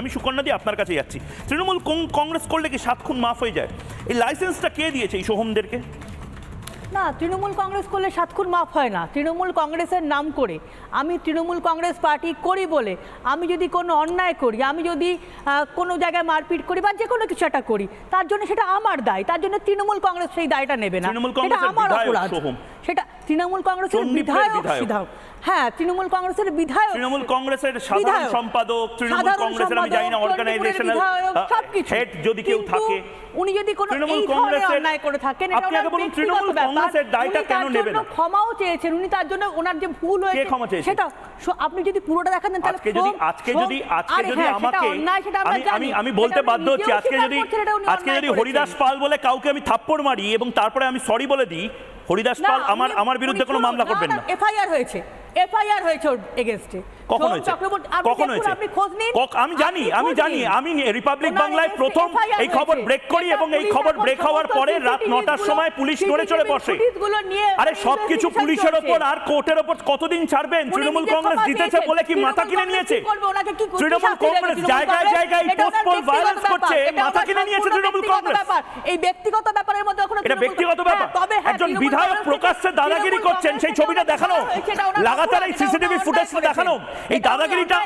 আমি সুকন্যা দিয়ে আপনার কাছে যাচ্ছি। তৃণমূল কংগ্রেস করলে কি সাত খুন মাফ হয়ে যায়? এই লাইসেন্সটা কে দিয়েছে এই সোহমদেরকে? না তৃণমূল কংগ্রেস করলে সাতক্ষণ মাফ হয় না। তৃণমূল কংগ্রেসের নাম করে আমি তৃণমূল কংগ্রেস পার্টি করি বলে আমি যদি কোনো অন্যায় করি আমি যদি কোনো জায়গায় মারপিট করি বা যে কোনো কিছু একটা করি তার জন্য সেটা আমার দায়। তার জন্য তৃণমূল কংগ্রেস সেই দায়টা নেবে না। সেটা আমার অপরাধ। সেটা তৃণমূল কংগ্রেসের। বিধায়ক হ্যাঁ তৃণমূল কংগ্রেসের বিধায়ক। তৃণমূল কংগ্রেসের সাধারণ সম্পাদক তৃণমূল কংগ্রেসের আমি জানি না অর্গানাইজেশনাল সবকিছু। হেড যদি কেউ থাকে উনি যদি কোনো তৃণমূল এই ধরনের কংগ্রেসের- অন্যায় করে থাকেন আপনি আগে বলুন, তৃণমূল কংগ্রেসের দায়টা কেন জন্য না? ক্ষমাও চেয়েছেন উনি তার জন্য ওনার যে ভুল হয়েছে ক্ষমা চেয়েছেন? সেটা আপনি যদি পুরোটা দেখান তাহলে আজকে যদি আজকে যদি আজকে যদি হ্যাঁ, আমাকে আমি আমি আমি বলতে বাধ্য হচ্ছি আজকে যদি আজকে যদি হরিদাস পাল বলে কাউকে আমি থাপ্পড় মারি এবং তারপরে আমি সরি বলে দিই হরিদাস পাল আমার আমার বিরুদ্ধে কোনো মামলা করবেন না। এফআইআর হয়েছে। এফআইআর হয়েছে ওর কখন হয়েছে? কখন হয়েছে? আপনি খোঁজ নিন। আমি জানি আমি জানি আমি রিপাবলিক বাংলায় প্রথম এই খবর ব্রেক করি এবং এই খবর ব্রেক হওয়ার পরে রাত সময় পুলিশ নড়ে চড়ে বসে। আরে সব কিছু investigation পুলিশের ওপর আর কোর্টের ওপর কতদিন ছাড়বেন? তৃণমূল কংগ্রেস জিতেছে বলে কি মাথা কিনে নিয়েছে? তৃণমূল কংগ্রেস জায়গায় জায়গায় পোস্টপোল ভায়োলেন্স করছে। মাথা কিনে নিয়েছে তৃণমূল কংগ্রেস। এই ব্যক্তিগত ব্যাপারের মধ্যে ওখানে এটা ব্যক্তিগত হ্যাঁ, ব্যাপার। তবে হ্যাঁ, একজন বিধায়ক প্রকাশ্যে দাদাগিরি করছেন সেই ছবিটা দেখানো ওনার লাগাতার এই সিসিটিভি দেখানো। এই দাদাগিরিটা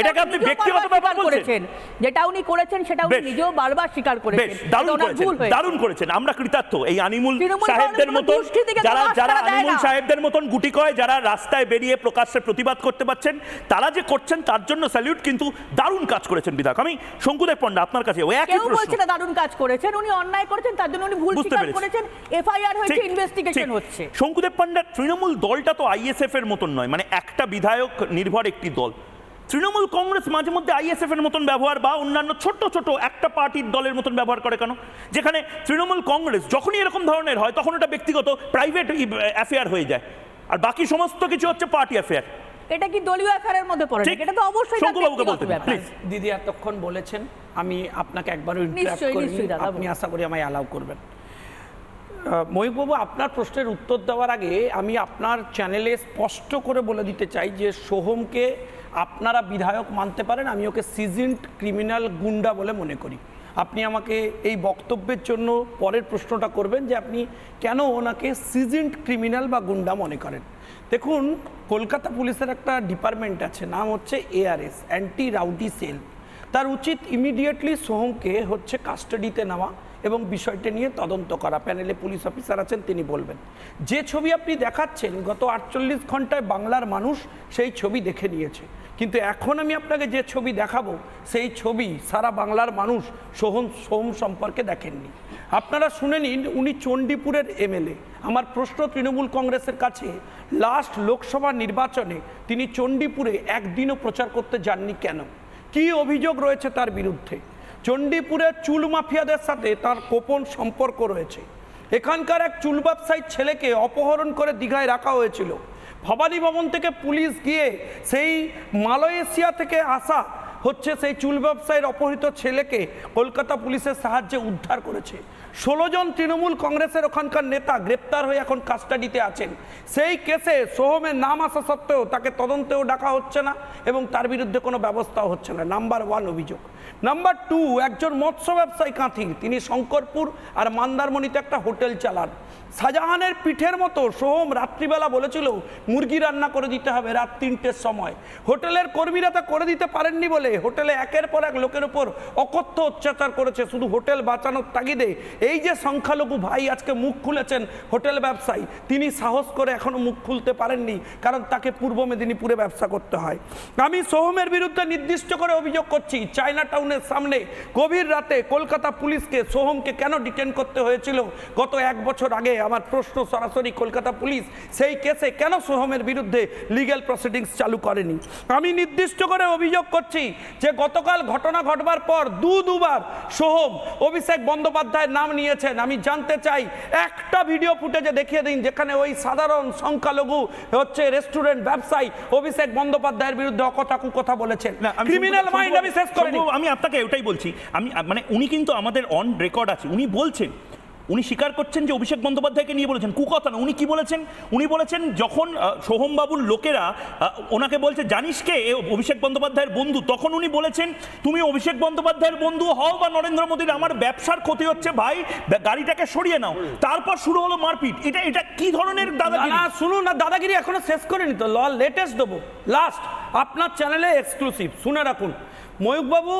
এটাকে আপনি ব্যক্তিগত ব্যাপার বলছেন। যেটা উনি করেছেন সেটা উনি নিজেও বারবার স্বীকার করেছেন। দারুণ করেছেন দারুণ করেছেন। আমরা কৃতার্থ। এই আনিমুল সাহেবদের দুষ্কৃতীকে যারা যারা আনিমুল সাহেবদের মতন গুটি কয় যারা রাস্তায় বেরিয়ে প্রকাশ্যে প্রতিবাদ করতে পারছেন তারা যে করছেন তার জন্য স্যালিউট কিন্তু দারুণ কাজ করেছেন বিধায়ক। আমি শঙ্কুদেব পণ্ডা আপনার কাছে ওই একই প্রশ্ন। বলছে না দারুণ কাজ করেছেন উনি অন্যায় করেছেন তার জন্য উনি ভুল স্বীকার। করেছেন। এফআইআর হয়েছে ইনভেস্টিগেশন হচ্ছে। শঙ্কুদেব পান্ডার তৃণমূল দলটা তো আইএসএফ এর মতন নয় মানে একটা বিধায়ক নির্ভর একটি দল। তৃণমূল কংগ্রেস মাঝে মধ্যে আইএসএফ এর মতন ব্যবহার বা অন্যান্য ছোট ছোট একটা পার্টির দলের মতন ব্যবহার করে কেন? যেখানে তৃণমূল কংগ্রেস যখনই এরকম ধরনের হয় তখন ওটা ব্যক্তিগত প্রাইভেট অ্যাফেয়ার হয়ে যায়। আর বাকি সমস্ত কিছু হচ্ছে পার্টি অ্যাফেয়ার এটা কি দলীয় অ্যাফেয়ারের মধ্যে পড়ে ঠিক। এটা তো অবশ্যই শঙ্কুবাবুকে বলতে ব্যাপার। দিদি এতক্ষণ বলেছেন আমি আপনাকে একবারও ইন্টারাপ্ট করি আপনি আশা করি আমায় অ্যালাউ করবেন। আহ, আপনার প্রশ্নের উত্তর দেওয়ার আগে আমি আপনার চ্যানেলে স্পষ্ট করে বলে দিতে চাই যে সোহমকে আপনারা বিধায়ক মানতে পারেন আমি ওকে সিজনড ক্রিমিনাল গুন্ডা বলে মনে করি। আপনি আমাকে এই বক্তব্যের জন্য পরের প্রশ্নটা করবেন যে আপনি কেন ওনাকে সিজনড ক্রিমিনাল বা গুন্ডা মনে করেন? দেখুন কলকাতা পুলিশের একটা ডিপার্টমেন্ট আছে নাম হচ্ছে এআরএস অ্যান্টি রাউডি সেল তার উচিত ইমিডিয়েটলি সোহমকে হচ্ছে কাস্টাডিতে নেওয়া এবং বিষয়টা নিয়ে তদন্ত করা। প্যানেলে পুলিশ অফিসার আছেন, তিনি বলবেন, যে ছবি আপনি দেখাচ্ছেন, গত আটচল্লিশ ঘন্টায় বাংলার মানুষ সেই ছবি দেখে নিয়েছে। কিন্তু এখন আমি আপনাকে যে ছবি দেখাবো, সেই ছবি সারা বাংলার মানুষ সোহম সোহম সম্পর্কে দেখেননি। আপনারা শুনে নিন, উনি চণ্ডীপুরের এমএলএ আমার প্রশ্ন তৃণমূল কংগ্রেসের কাছে লাস্ট লোকসভা নির্বাচনে তিনি চণ্ডীপুরে একদিনও প্রচার করতে যাননি কেন? কি অভিযোগ রয়েছে তার বিরুদ্ধে? চণ্ডীপুরের চুল মাফিয়াদের সাথে তার গোপন সম্পর্ক রয়েছে। এখানকার এক চুল ব্যবসায়ীর ছেলেকে অপহরণ করে দীঘায় রাখা হয়েছিল। ভবানী ভবন থেকে পুলিশ গিয়ে সেই মালয়েশিয়া থেকে আসা হচ্ছে সেই চুল ব্যবসায়ীর অপহৃত ছেলেকে কলকাতা পুলিশের সাহায্যে উদ্ধার করেছে। ষোলো জন তৃণমূল কংগ্রেসের ওখানকার নেতা গ্রেপ্তার হয়ে এখন কাস্টাডিতে আছেন। সেই কেসে সোহমের নাম আসা সত্ত্বেও তাকে তদন্তেও ডাকা হচ্ছে না এবং তার বিরুদ্ধে কোনো ব্যবস্থাও হচ্ছে না। নাম্বার ওয়ান অভিযোগ। নাম্বার টু, একজন মৎস্য ব্যবসায়ী কাঁথি। তিনি শঙ্করপুর আর মন্দারমণিতে একটা হোটেল চালান। শাহজাহানের পিঠের মতো সোহম রাত্রিবেলা বলেছিল, মুরগি রান্না করে দিতে হবে রাত তিনটের সময়। হোটেলের কর্মীরা তা করে দিতে পারেননি বলে হোটেলে হোটেলে একের পর এক লোকের উপর অকথ্য অত্যাচার করেছে। শুধু হোটেল বাঁচানোর তাগিদে এই যে সংখ্যালঘু ভাই আজকে মুখ খুলেছেন হোটেল ব্যবসায়ী, তিনি সাহস করে এখনও মুখ খুলতে পারেননি, কারণ তাকে পূর্ব মেদিনীপুরে ব্যবসা করতে হয়। আমি সোহমের বিরুদ্ধে নির্দিষ্ট করে অভিযোগ করছি, চায়না টাউনের সামনে গভীর রাতে কলকাতা পুলিশকে সোহমকে কেন ডিটেন করতে হয়েছিল? গত এক বছর আগে আমার প্রশ্ন সরাসরি কলকাতা পুলিশ, সেই কেসে কেন সোহমের বিরুদ্ধে লিগ্যাল প্রসিডিংস চালু করেনি? আমি নির্দিষ্ট করে অভিযোগ করছি যে গতকাল ঘটনা ঘটবার পর দু দুবার সোহম অভিষেক বন্দ্যোপাধ্যায়ের নাম নিয়েছেন। আমি জানতে চাই একটা ভিডিও ফুটেজে দেখিয়ে দিন যেখানে ওই সাধারণ সংখ্যালঘু হচ্ছে রেস্টুরেন্ট ব্যবসায়ী অভিষেক বন্দ্যোপাধ্যায়ের বিরুদ্ধে অকথা কুকথা বলেছেন। ক্রিমিনাল মাইন্ড আমি শেষ করিনি। আমি আপনাকে ওটাই বলছি। আমি মানে উনি কিন্তু আমাদের অন রেকর্ড আছে। উনি বলছেন উনি স্বীকার করছেন যে অভিষেক বন্দ্যোপাধ্যায়কে নিয়ে বলেছেন। কুকথা না উনি কি বলেছেন? উনি বলেছেন যখন সোহমবাবুর লোকেরা ওনাকে বলছে জানিস কে? অভিষেক বন্দ্যোপাধ্যায়ের বন্ধু। তখন উনি বলেছেন তুমি অভিষেক বন্দ্যোপাধ্যায়ের বন্ধু হও বা নরেন্দ্র মোদীর আমার ব্যবসার ক্ষতি হচ্ছে ভাই। গাড়িটাকে সরিয়ে নাও। তারপর শুরু হলো মারপিট। এটা এটা কি ধরনের দাদাগিরি? না শুনুন না দাদাগিরি এখনও শেষ করেনি তো। ল লেটেস্ট দেবো। লাস্ট আপনার চ্যানেলে এক্সক্লুসিভ শুনে রাখুন। ময়ূকবাবু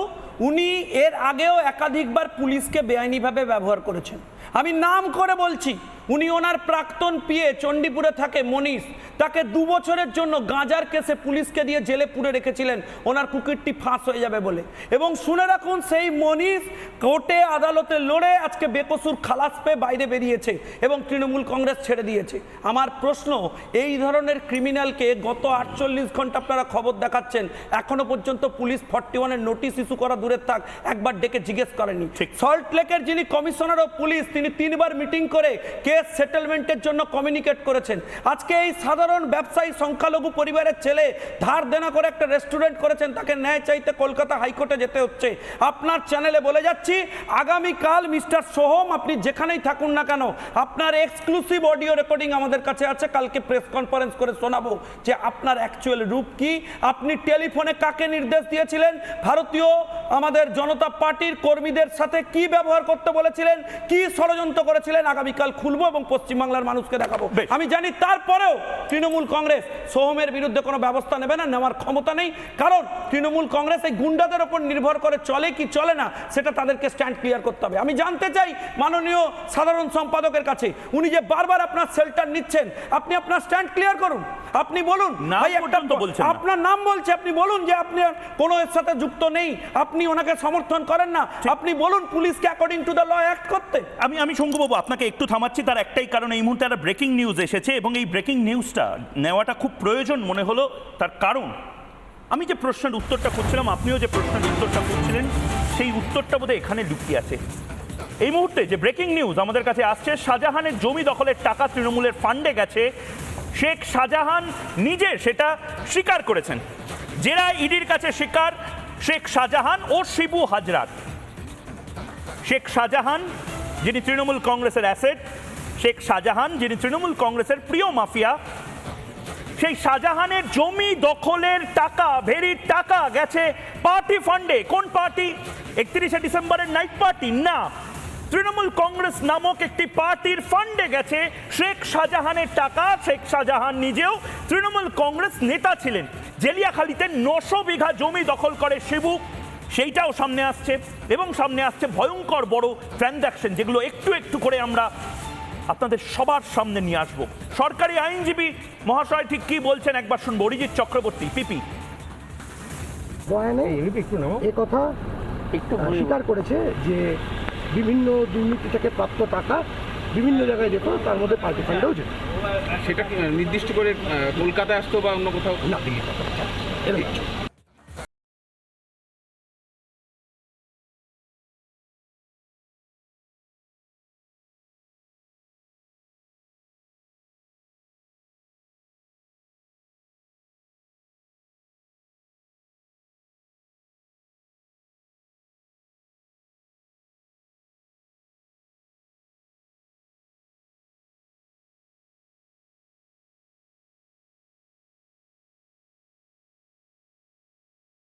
উনি এর আগেও একাধিকবার পুলিশকে বেআইনিভাবে ব্যবহার করেছেন। আমি নাম করে বলছি। উনি ওনার প্রাক্তন পিয়ে চণ্ডীপুরে থাকে মনীষ। তাকে দু বছরের জন্য গাঁজার কেসে পুলিশকে দিয়ে জেলে পুরে রেখেছিলেন। ওনার কুকিরটি ফাঁস হয়ে যাবে বলে। এবং শুনে রাখুন সেই মনীষ কোর্টে আদালতে লড়ে আজকে বেকসুর খালাস পেয়ে বাইরে বেরিয়েছে এবং তৃণমূল কংগ্রেস ছেড়ে দিয়েছে। আমার প্রশ্ন এই ধরনের ক্রিমিনালকে গত আটচল্লিশ ঘণ্টা আপনারা খবর দেখাচ্ছেন। এখনও পর্যন্ত পুলিশ ফর্টি ওয়ানের নোটিশ ইস্যু করা দূরের থাক একবার ডেকে জিজ্ঞেস করেনি। ঠিক। সল্ট লেকের যিনি কমিশনার অফ পুলিশ তিনি তিনবার মিটিং করে কেস সেটেলমেন্টের জন্য কমিউনিকেট করেছেন। আজকে এই সাধারণ ব্যবসায়ী সংখ্যালঘু পরিবারের ছেলে ধার দেনা করে একটা রেস্টুরেন্ট করেছেন, তাকে ন্যায় চাইতে কলকাতা হাইকোর্টে যেতে হচ্ছে। আপনার চ্যানেলে বলে যাচ্ছি, আগামীকাল মিস্টার সোহম আপনি যেখানেই থাকুন না কেন, আপনার এক্সক্লুসিভ অডিও রেকর্ডিং আমাদের কাছে আছে, কালকে প্রেস কনফারেন্স করে শোনাবো যে আপনার অ্যাকচুয়াল রূপ কি। আপনি টেলিফোনে কাকে নির্দেশ দিয়েছিলেন? ভারতীয় আমাদের জনতা পার্টির কর্মীদের সাথে কি ব্যবহার করতে বলেছিলেন? কি ষড়যন্ত্র করেছিলেন? আগামীকাল খুলবো এবং পশ্চিমবাংলার মানুষকে দেখাবো। আমি জানি তারপরেও তৃণমূল কংগ্রেস সোহমের বিরুদ্ধে কোনো ব্যবস্থা নেবে না নেওয়ার ক্ষমতা নেই। কারণ তৃণমূল কংগ্রেস এই গুন্ডাদের ওপর নির্ভর করে চলে কি চলে না সেটা তাদেরকে স্ট্যান্ড ক্লিয়ার করতে হবে। আমি জানতে চাই মাননীয় সাধারণ সম্পাদকের কাছে উনি যে বারবার আপনার শেল্টার নিচ্ছেন আপনি আপনার স্ট্যান্ড ক্লিয়ার করুন। আপনি বলুন। আপনার নাম বলছে আপনি বলুন যে আপনি কোনো এর সাথে যুক্ত নেই আপনি ওনাকে সমর্থন করেন না। আপনি বলুন পুলিশকে according to the law act করতে। আমি আমি শঙ্কুবাবু আপনাকে একটু থামাচ্ছি তার একটাই কারণ, এই মুহূর্তে একটা ব্রেকিং নিউজ এসেছে এবং এই ব্রেকিং নিউজটা নেওয়াটা খুব প্রয়োজন মনে হলো তার কারণ। আমি যে প্রশ্নের উত্তরটা করছিলাম আপনিও যে প্রশ্নের উত্তরটা করছিলেন সেই উত্তরটা বোধহয় এখানে লুকিয়ে আছে। এই মুহূর্তে যে ব্রেকিং নিউজ আমাদের কাছে আসছে, শাহজাহানের জমি দখলের টাকা তৃণমূলের ফান্ডে গেছে। শেখ শাহজাহান নিজে সেটা স্বীকার করেছেন। জেরা ইডির কাছে স্বীকার, শেখ শাহজাহান ও শিবু হাজরাত। শেখ শাহজাহান, যিনি তৃণমূল কংগ্রেসের অ্যাসেট শেখ শাহজাহান, যিনি তৃণমূল কংগ্রেসের প্রিয় মাফিয়া, সেই শাহজাহানের জমি দখলের টাকা, ভেরির টাকা গেছে পার্টি ফান্ডে। কোন পার্টি? একত্রিশে ডিসেম্বরের নাইট পার্টি? না। তৃণমূল কংগ্রেস নামক একটি পার্টির ফান্ডে গেছে শেখ শাহজাহানের টাকা। শেখ শাহজাহান নিজেও তৃণমূল কংগ্রেস নেতা ছিলেন। জেলিয়াখালীতে নশো বিঘা জমি দখল করে শিবু। সেইটাও সামনে আসছে। এবং সামনে আসছে ভয়ঙ্কর বড় ট্রানজ্যাকশন যেগুলো একটু একটু করে আমরা আপনাদের সবার সামনে নিয়ে আসব। সরকারি আইনজীবী মহাশয় ঠিক কি বলছেন? একবার শুনব। অরিজিৎ চক্রবর্তী পিপি। বয়ানে এ কথা স্বীকার করেছে যে বিভিন্ন দুর্নীতি থেকে প্রাপ্ত টাকা বিভিন্ন জায়গায় যেত তার মধ্যে পার্টি ফান্ডেও যেত সেটা নির্দিষ্ট করে কলকাতায় আসতো বা অন্য কোথাও? না দিল্লি এরকম। কিছু।